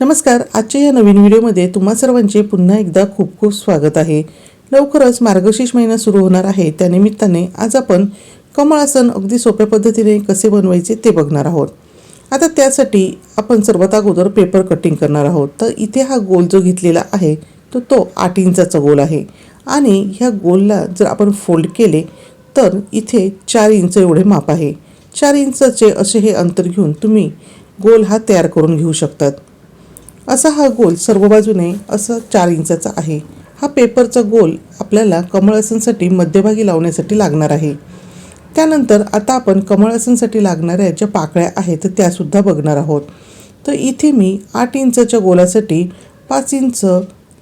नमस्कार आजच्या या नवीन व्हिडिओमध्ये तुम्हा सर्वांचे पुन्हा एकदा खूप खूप स्वागत आहे. लवकरच मार्गशीर्ष महिना सुरू होणार आहे. त्यानिमित्ताने आज आपण कमळासन अगदी सोप्या पद्धतीने कसे बनवायचे ते बघणार आहोत. आता त्यासाठी आपण सर्वात अगोदर पेपर कटिंग करणार आहोत. तर इथे हा गोल जो घेतलेला आहे तो तो आठ इंचाचा गोल आहे. आणि ह्या गोलला जर आपण फोल्ड केले तर इथे चार इंच एवढे माप आहे. चार इंचाचे असे हे अंतर घेऊन तुम्ही गोल हा तयार करून घेऊ शकतात. असा हा गोल सर्व बाजूने असं चार इंचाचा आहे. हा पेपरचा गोल आपल्याला कमळासनसाठी मध्यभागी लावण्यासाठी लागणार आहे. त्यानंतर आता आपण कमळासनसाठी लागणाऱ्या ज्या पाकळ्या आहेत त्यासुद्धा बघणार आहोत. तर इथे मी आठ इंचाच्या गोलासाठी पाच इंच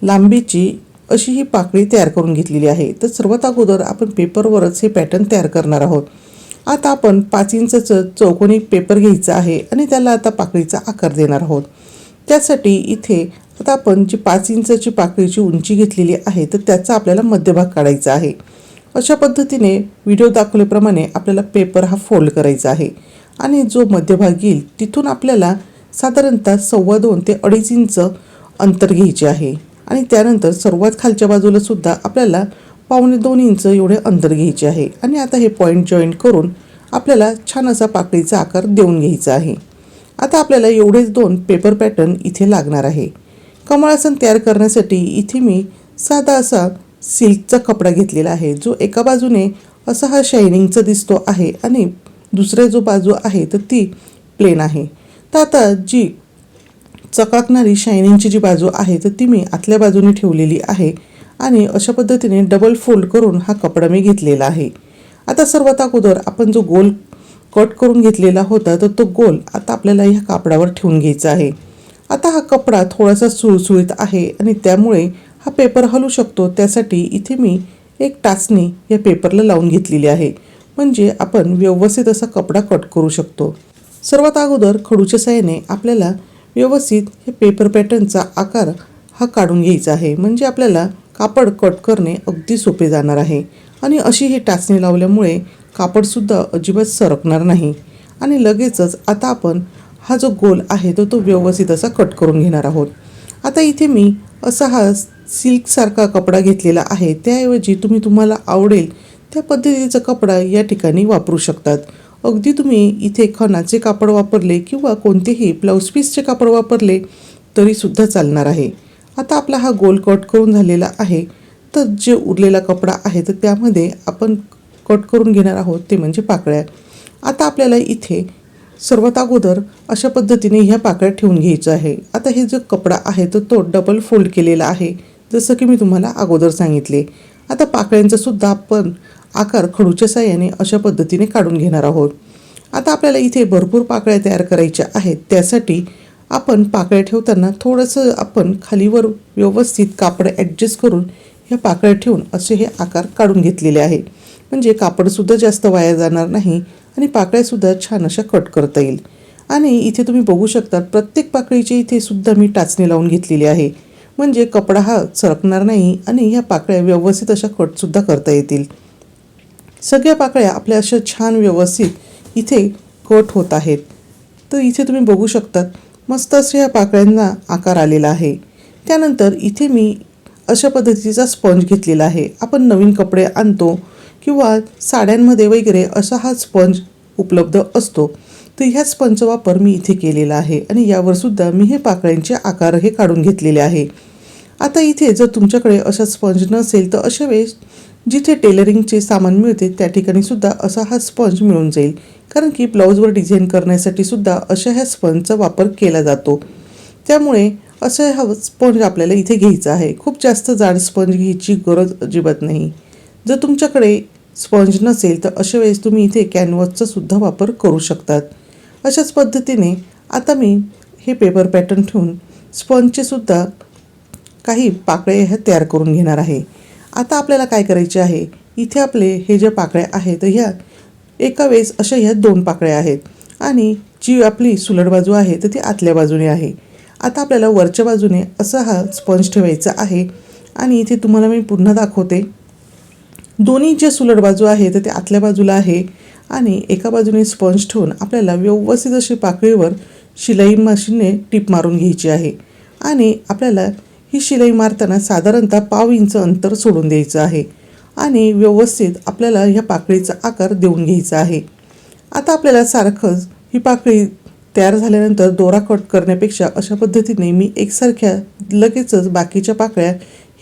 लांबीची अशी ही पाकळी तयार करून घेतलेली आहे. तर सर्वात अगोदर आपण पेपरवरच हे पॅटर्न तयार करणार आहोत. आता आपण पाच इंचाचं चौकोनी पेपर घ्यायचा आहे आणि त्याला आता पाकळीचा आकार देणार आहोत. त्यासाठी इथे आता आपण जी पाच इंचाची पाकळीची उंची घेतलेली आहे तर त्याचा आपल्याला मध्यभाग काढायचा आहे. अशा पद्धतीने व्हिडिओ दाखवल्याप्रमाणे आपल्याला पेपर हा फोल्ड करायचा आहे. आणि जो मध्यभाग येईल तिथून आपल्याला साधारणतः सव्वा दोन ते अडीच इंच अंतर घ्यायचे आहे. आणि त्यानंतर सर्वात खालच्या बाजूला सुद्धा आपल्याला पावणे दोन इंच एवढे अंतर घ्यायचे आहे. आणि आता हे पॉईंट जॉईंट करून आपल्याला छान असा पाकळीचा आकार देऊन घ्यायचा आहे. आता आपल्याला एवढेच दोन पेपर पॅटर्न इथे लागणार आहे. कमळासन तयार करण्यासाठी इथे मी साधा असा सिल्कचा कपडा घेतलेला आहे जो एका बाजूने असा हा शायनिंगचा दिसतो आहे आणि दुसऱ्या जो बाजू आहे तर ती प्लेन आहे. तर आता जी चकाकणारी शायनिंगची जी बाजू आहे तर ती मी आतल्या बाजूने ठेवलेली आहे आणि अशा पद्धतीने डबल फोल्ड करून हा कपडा मी घेतलेला आहे. आता सर्वात अगोदर आपण जो गोल कट करून घेतलेला होता तर तो गोल आता आपल्याला ह्या कापडावर ठेवून घ्यायचा आहे. आता हा कपडा थोडासा सुळसुळीत आहे आणि त्यामुळे हा पेपर हलू शकतो. त्यासाठी इथे मी एक टाचणी या पेपरला लावून घेतलेली आहे. म्हणजे आपण व्यवस्थित असा कपडा कट करू शकतो. सर्वात अगोदर खडूच्या साहाय्याने आपल्याला व्यवस्थित हे पेपर पॅटर्नचा आकार हा काढून घ्यायचा आहे. म्हणजे आपल्याला कापड कट करणे अगदी सोपे जाणार आहे. आणि अशी ही टाचणी लावल्यामुळे कापडसुद्धा अजिबात सरकणार नाही. आणि लगेचच आता आपण हा जो गोल आहे तो तो व्यवस्थित असा कट करून घेणार आहोत. आता इथे मी असा हा सिल्कसारखा कपडा घेतलेला आहे. त्याऐवजी तुम्ही तुम्हाला आवडेल त्या पद्धतीचा कपडा या ठिकाणी वापरू शकतात. अगदी तुम्ही इथे खणाचे कापड वापरले किंवा कोणतेही ब्लाऊज पीसचे कापड वापरले तरीसुद्धा चालणार आहे. आता आपला हा गोल कट करून झालेला आहे. तर जे उरलेला कपडा आहे तर त्यामध्ये आपण कट करून घेणार आहोत ते म्हणजे पाकळ्या. आता आपल्याला इथे सर्वात अगोदर अशा पद्धतीने ह्या पाकळ्या ठेवून घ्यायचं आहे. आता हे जो कपडा आहे तर तो डबल फोल्ड केलेला आहे जसं की मी तुम्हाला अगोदर सांगितले. आता पाकळ्यांचा सुद्धा आपण आकार खडूच्या साह्याने अशा पद्धतीने काढून घेणार आहोत. आता आपल्याला इथे भरपूर पाकळ्या तयार करायच्या आहेत. त्यासाठी आपण पाकळ्या ठेवताना थोडंसं आपण खालीवर व्यवस्थित कापड ॲडजस्ट करून ह्या पाकळ्या ठेवून असे हे आकार काढून घेतलेले आहे. म्हणजे कापडसुद्धा जास्त वाया जाणार नाही आणि पाकळ्यासुद्धा छान अशा कट करता येईल. आणि इथे तुम्ही बघू शकता प्रत्येक पाकळीची इथे सुद्धा मी टाचणी लावून घेतलेली आहे. म्हणजे कपडा हा सरकणार नाही आणि ह्या पाकळ्या व्यवस्थित अशा कटसुद्धा करता येतील. सगळ्या पाकळ्या आपल्या अशा छान व्यवस्थित इथे कट होत आहेत. तर इथे तुम्ही बघू शकतात मस्त असे ह्या पाकळ्यांना आकार आलेला आहे. त्यानंतर इथे मी अशा पद्धतीचा स्पंज घेतलेला आहे. आपण नवीन कपडे आणतो किंवा साड्यांमध्ये वगैरे असा हा स्पंज उपलब्ध असतो तर ह्या स्पंजचा वापर मी इथे केलेला आहे आणि यावर सुद्धा मी हे पाकळ्यांचे आकार हे काढून घेतलेले आहे. आता इथे जर तुमच्याकडे असा स्पंज नसेल तर अशा वेळेस जिथे टेलरिंगचे सामान मिळते त्या ठिकाणी सुद्धा असा हा स्पंज मिळून जाईल. कारण की ब्लाऊजवर डिझाईन करण्यासाठी सुद्धा अशा ह्या स्पंजचा वापर केला जातो. त्यामुळे असं हा स्पंज आपल्याला इथे घ्यायचा आहे. खूप जास्त जाड स्पंज घ्यायची गरज अजिबात नाही. जर तुमच्याकडे स्पंज नसेल तर अशा वेळेस तुम्ही इथे कॅनव्हसचा सुद्धा वापर करू शकतात. अशाच पद्धतीने आता मी हे पेपर पॅटर्न ठेवून स्पंजचे सुद्धा काही पाकळे ह्या तयार करून घेणार आहे. आता आपल्याला काय करायचे आहे? इथे आपले हे ज्या पाकळ्या आहेत ह्या एका वेळेस अशा ह्या दोन पाकळ्या आहेत. आणि जी आपली सुलट बाजू आहे तर ती आतल्या बाजूने आहे. आता आपल्याला वरच्या बाजूने असा हा स्पंज ठेवायचा आहे. आणि इथे तुम्हाला मी पुन्हा दाखवते. दोन्ही जे सुलट बाजू आहे तर ते आतल्या बाजूला आहे. आणि एका बाजूने स्पंज ठेवून आपल्याला व्यवस्थित अशी पाकळीवर शिलाई मशीनने टीप मारून घ्यायची आहे. आणि आपल्याला ही शिलाई मारताना साधारणतः पाव इंच अंतर सोडून द्यायचं आहे. आणि व्यवस्थित आपल्याला ह्या पाकळीचा आकार देऊन घ्यायचा आहे. आता आपल्याला सारखंच ही पाकळी तयार झाल्यानंतर दोरा कट करण्यापेक्षा अशा पद्धतीने मी एकसारख्या लगेचच बाकीच्या पाकळ्या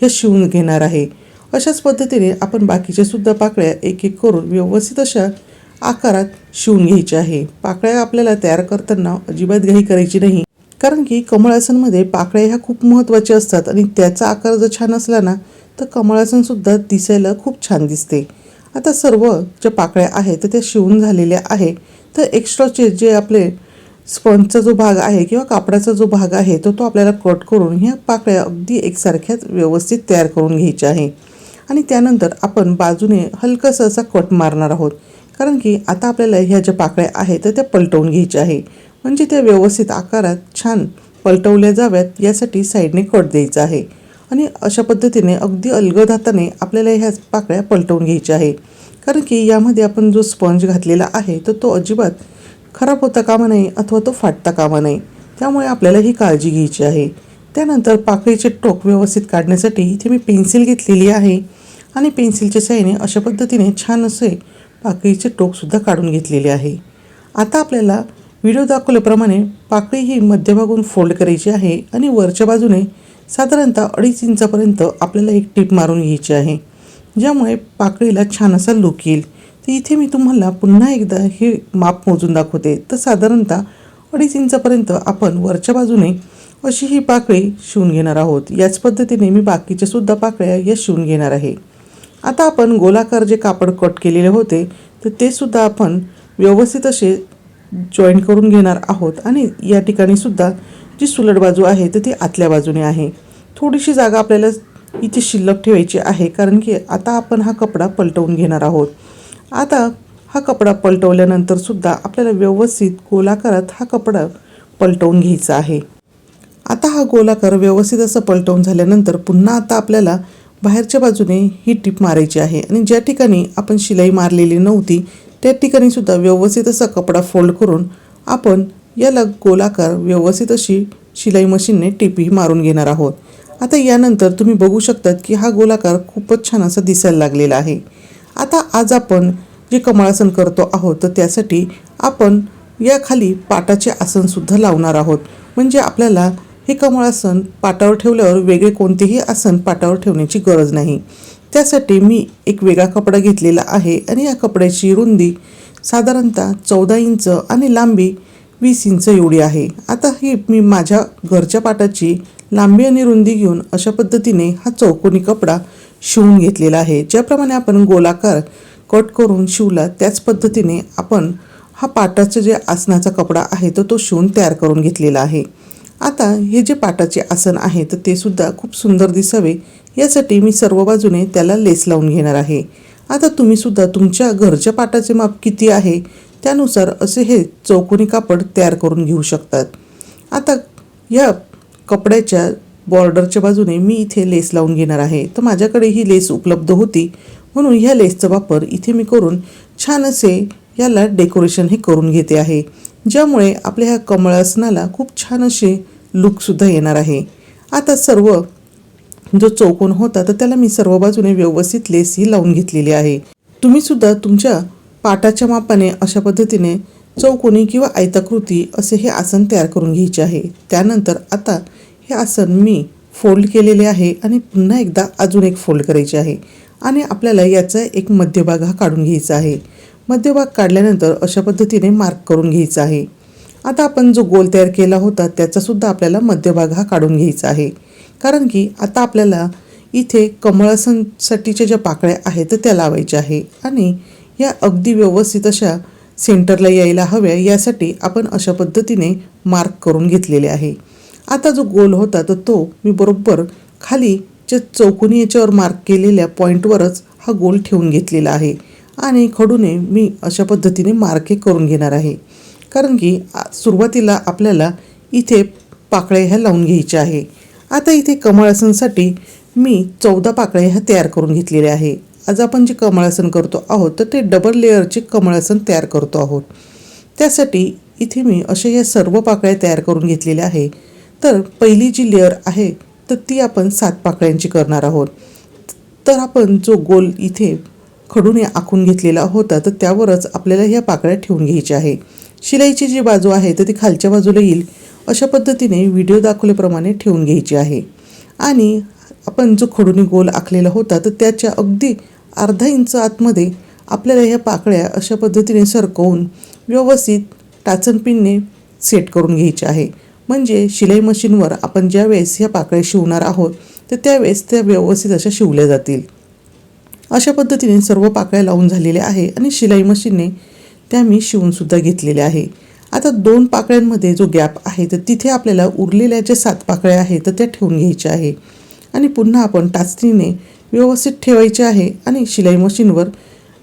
ह्या शिवून घेणार आहे. अशाच पद्धतीने आपण बाकीच्या सुद्धा पाकळ्या एक एक करून व्यवस्थित अशा आकारात शिवून घ्यायच्या आहे. पाकळ्या आपल्याला तयार करताना अजिबात घाई करायची नाही. कारण की कमळासनमध्ये पाकळ्या ह्या खूप महत्त्वाच्या असतात आणि त्याचा आकार जर छान असला ना तर कमळासनसुद्धा दिसायला खूप छान दिसते. आता सर्व ज्या पाकळ्या आहेत तर त्या शिवून झालेल्या आहे. तर एक्स्ट्राचे जे आपले स्पंजचा जो भाग आहे किंवा कापडाचा जो भाग आहे तो तो आपल्याला कट करून ह्या पाकळ्या अगदी एकसारख्याच व्यवस्थित तयार करून घ्यायच्या आहे. आणि त्यानंतर आपण बाजूने हलकंसं असा कट मारणार आहोत. कारण की आता आपल्याला ह्या ज्या पाकळ्या आहेत तर त्या पलटवून घ्यायच्या आहे. म्हणजे त्या व्यवस्थित आकारात छान पलटवल्या जाव्यात यासाठी साईडने कट द्यायचा आहे. आणि अशा पद्धतीने अगदी अलगद हाताने आपल्याला ह्या पाकळ्या पलटवून घ्यायच्या आहे. कारण की यामध्ये आपण जो स्पंज घातलेला आहे तर तो अजिबात खराब होता कामा नये अथवा तो फाटता कामा नये. त्यामुळे आपल्याला ही काळजी घ्यायची आहे. त्यानंतर पाकळीचे टोक व्यवस्थित काढण्यासाठी इथे मी पेन्सिल घेतलेली आहे. आणि पेन्सिलच्या साहाय्याने अशा पद्धतीने छान असे पाकळीचे टोकसुद्धा काढून घेतलेले आहे. आता आपल्याला व्हिडिओ दाखवल्याप्रमाणे पाकळी ही मध्यभागून फोल्ड करायची आहे आणि वरच्या बाजूने साधारणतः अडीच इंचापर्यंत आपल्याला एक टीप मारून घ्यायची आहे ज्यामुळे पाकळीला छान असा लुक येईल. तर इथे मी तुम्हाला पुन्हा एकदा हे माप मोजून दाखवते. तर साधारणतः अडीच इंचापर्यंत आपण वरच्या बाजूने अशी ही पाकळी शिवून घेणार आहोत. याच पद्धतीने मी बाकीच्या सुद्धा पाकळ्या या शिवून घेणार आहे. आता आपण गोलाकार जे कापड कट केलेले होते तर ते सुद्धा आपण व्यवस्थित असे जॉईन करून घेणार आहोत. आणि या ठिकाणी सुद्धा जी सुलट बाजू आहे तर ती आतल्या बाजूने आहे. थोडीशी जागा आपल्याला इथे शिल्लक ठेवायची आहे कारण की आता आपण हा कपडा पलटवून घेणार आहोत. आता हा कपडा पलटवल्यानंतर सुद्धा आपल्याला व्यवस्थित गोलाकारात हा कपडा पलटवून घ्यायचा आहे. आता हा गोलाकार व्यवस्थित असं पलटवून झाल्यानंतर पुन्हा आता आपल्याला बाहेरच्या बाजूने ही टीप मारायची आहे आणि ज्या ठिकाणी आपण शिलाई मारलेली नव्हती त्या ठिकाणी सुद्धा व्यवस्थित असा कपडा फोल्ड करून आपण याला गोलाकार व्यवस्थित अशी शिलाई मशीनने टिपही मारून घेणार आहोत. आता यानंतर तुम्ही बघू शकतात की हा गोलाकार खूपच छान असा दिसायला लागलेला आहे. आता आज आपण जे कमळासन करतो आहोत तर त्यासाठी आपण याखाली पाटाचे आसनसुद्धा लावणार आहोत. म्हणजे आपल्याला हे कमळासन पाटावर ठेवल्यावर वेगळे कोणतेही आसन पाटावर ठेवण्याची गरज नाही. त्यासाठी मी एक वेगळा कपडा घेतलेला आहे आणि या कपड्याची रुंदी साधारणतः चौदा इंच आणि लांबी वीस इंच एवढी आहे. आता ही मी माझ्या घरच्या पाटाची लांबी आणि रुंदी घेऊन अशा पद्धतीने हा चौकोनी कपडा शिवून घेतलेला आहे. ज्याप्रमाणे आपण गोलाकार कट करून शिवला त्याच पद्धतीने आपण हा पाटाचा जे आसनाचा कपडा आहे तो तो शिवून तयार करून घेतलेला आहे. आता हे जे पाटाचे आसन आहे तर ते सुद्धा खूप सुंदर दिसावे. यासाठी मी सर्व बाजूने त्याला लेस लावून घेणार आहे. आता तुम्ही सुद्धा तुमच्या घरच्या पाटाचे माप किती आहे त्यानुसार असे हे चौकोनी कापड तयार करून घेऊ शकतात. आता या कपड्याच्या बॉर्डरच्या बाजूने मी इथे लेस लावून घेणार आहे. तर माझ्याकडे ही लेस उपलब्ध होती म्हणून ह्या लेसचा वापर इथे मी करून छान असे याला डेकोरेशन हे करून घेते आहे. ज्यामुळे आपल्या ह्या कमळासनाला खूप छान असे लुकसुद्धा येणार आहे. आता सर्व जो चौकोन होता तर त्याला मी सर्व बाजूने व्यवस्थित लेस ही लावून घेतलेली आहे. तुम्ही सुद्धा तुमच्या पाटाच्या मापाने अशा पद्धतीने चौकोनी किंवा आयताकृती असे हे आसन तयार करून घ्यायचे आहे. त्यानंतर आता हे आसन मी फोल्ड केलेले आहे आणि पुन्हा एकदा अजून एक फोल्ड करायचे आहे. आणि आपल्याला याचा एक मध्यभाग हा काढून घ्यायचा आहे. मध्यभाग काढल्यानंतर अशा पद्धतीने मार्क करून घ्यायचा आहे. आता आपण जो गोल तयार केला होता त्याचासुद्धा आपल्याला मध्यभाग हा काढून घ्यायचा आहे. कारण की आता आपल्याला इथे कमळासनसाठीच्या ज्या पाकळ्या आहेत तर त्या लावायच्या आहे. आणि या अगदी व्यवस्थित अशा सेंटरला यायला हव्या यासाठी आपण अशा पद्धतीने मार्क करून घेतलेले आहे. आता जो गोल होता तर तो मी बरोबर खाली ज्या चौकोनी याच्यावर मार्क केलेल्या पॉईंटवरच हा गोल ठेवून घेतलेला आहे. आणि खडूने मी अशा पद्धतीने मार्के करून घेणार आहे. कारण की सुरुवातीला आपल्याला इथे पाकळ्या ह्या लावून घ्यायच्या आहे. आता इथे कमळासनसाठी मी चौदा पाकळ्या ह्या तयार करून घेतलेल्या आहे. आज आपण जे कमळासन करतो आहोत तर ते डबल लेअरचे कमळासन तयार करतो आहोत. त्यासाठी इथे मी अशा या सर्व पाकळ्या तयार करून घेतलेल्या आहे. तर पहिली जी लेअर आहे तर ती आपण सात पाकळ्यांची करणार आहोत. तर आपण जो गोल इथे खडूने आखून घेतलेला होता तर त्यावरच आपल्याला ह्या पाकळ्या ठेवून घ्यायच्या आहे. शिलाईची जी बाजू आहे तर ती खालच्या बाजूला येईल. अशा पद्धतीने व्हिडिओ दाखवल्याप्रमाणे ठेवून घ्यायची आहे. आणि आपण जो खडूने गोल आखलेला होता तर त्याच्या अगदी अर्धा इंच आतमध्ये आपल्याला ह्या पाकळ्या अशा पद्धतीने सरकवून व्यवस्थित टाचनपिनने सेट करून घ्यायचे आहे. म्हणजे शिलाई मशीनवर आपण ज्यावेळेस ह्या पाकळ्या शिवणार आहोत तर त्यावेळेस त्या व्यवस्थित अशा शिवल्या जातील. अशा पद्धतीने सर्व पाकळ्या लावून झालेल्या आहे आणि शिलाई मशीनने त्या मी शिवूनसुद्धा घेतलेल्या आहे. आता दोन पाकळ्यांमध्ये जो गॅप आहे तर तिथे आपल्याला उरलेल्या ज्या सात पाकळ्या आहेत तर त्या ठेवून घ्यायच्या आहे. आणि पुन्हा आपण टाचणीने व्यवस्थित ठेवायचे आहे आणि शिलाई मशीनवर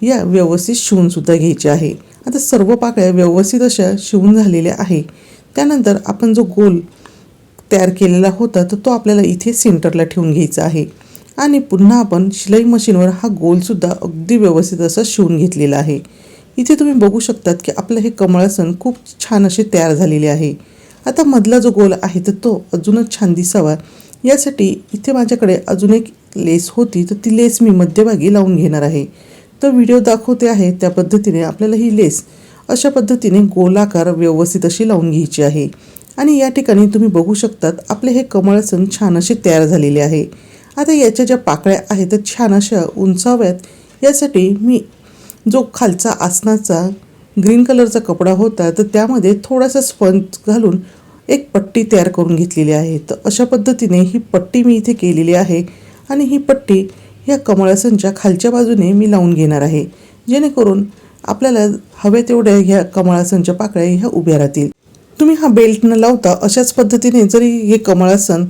या व्यवस्थित शिवूनसुद्धा घ्यायचे आहे. आता सर्व पाकळ्या व्यवस्थित अशा शिवून झालेल्या आहे. त्यानंतर आपण जो गोल तयार केलेला होता तर तो आपल्याला इथे सेंटरला ठेवून घ्यायचा आहे. आणि पुन्हा आपण शिलाई मशीनवर हा गोलसुद्धा अगदी व्यवस्थित असा शिवून घेतलेला आहे. इथे तुम्ही बघू शकतात की आपलं हे कमळासन खूप छान असे तयार झालेले आहे. आता मधला जो गोल आहे तर तो अजूनच छान दिसावा. यासाठी इथे माझ्याकडे अजून एक लेस होती तर ती लेस मी मध्यभागी लावून घेणार आहे. तर व्हिडिओ दाखवते आहे त्या पद्धतीने आपल्याला ही लेस अशा पद्धतीने गोलाकार व्यवस्थित अशी लावून घ्यायची आहे. आणि या ठिकाणी तुम्ही बघू शकतात आपले हे कमळासन छान असे तयार झालेले आहे. आता याच्या ज्या पाकळ्या आहेत त्या छान अशा उंचाव्यात. यासाठी मी जो खालचा आसनाचा ग्रीन कलरचा कपडा होता तर त्यामध्ये थोडासा स्पंज घालून एक पट्टी तयार करून घेतलेली आहे. तर अशा पद्धतीने ही पट्टी मी इथे केलेली आहे आणि ही पट्टी या कमळासनच्या खालच्या बाजूने मी लावून घेणार आहे जेणेकरून आपल्याला हव्या तेवढ्या ह्या कमळासनच्या पाकळ्या ह्या उभ्या राहतील. तुम्ही हा बेल्ट न लावता अशाच पद्धतीने जरी हे कमळासन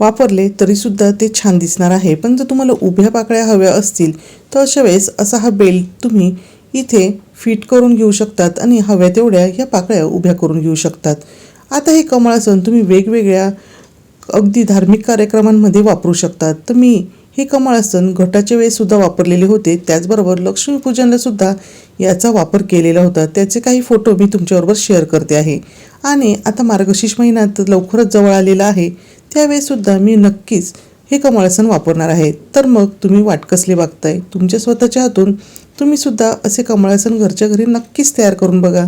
वापरले तरीसुद्धा ते छान दिसणार आहे. पण जर तुम्हाला उभ्या पाकळ्या हव्या असतील तर अशा वेळेस असा हा बेल्ट तुम्ही इथे फिट करून घेऊ शकतात आणि हव्या तेवढ्या ह्या पाकळ्या उभ्या करून घेऊ शकतात. आता हे कमळासन तुम्ही वेगवेगळ्या अगदी धार्मिक कार्यक्रमांमध्ये वापरू शकतात. तर मी हे कमळासन घटाच्या वेळेससुद्धा वापरलेले होते. त्याचबरोबर लक्ष्मीपूजनलासुद्धा याचा वापर केलेला होता. त्याचे काही फोटो मी तुमच्याबरोबर शेअर करते आहे. आणि आता मार्गशीर्ष महिन्यात लवकरच जवळ आलेला आहे. त्यावेळेससुद्धा मी नक्कीच हे कमळासन वापरणार आहे. तर मग तुम्ही वाटकसले वागताय बघताय? तुमच्या स्वतःच्या हातून तुम्हीसुद्धा असे कमळासन घरच्या घरी नक्कीच तयार करून बघा.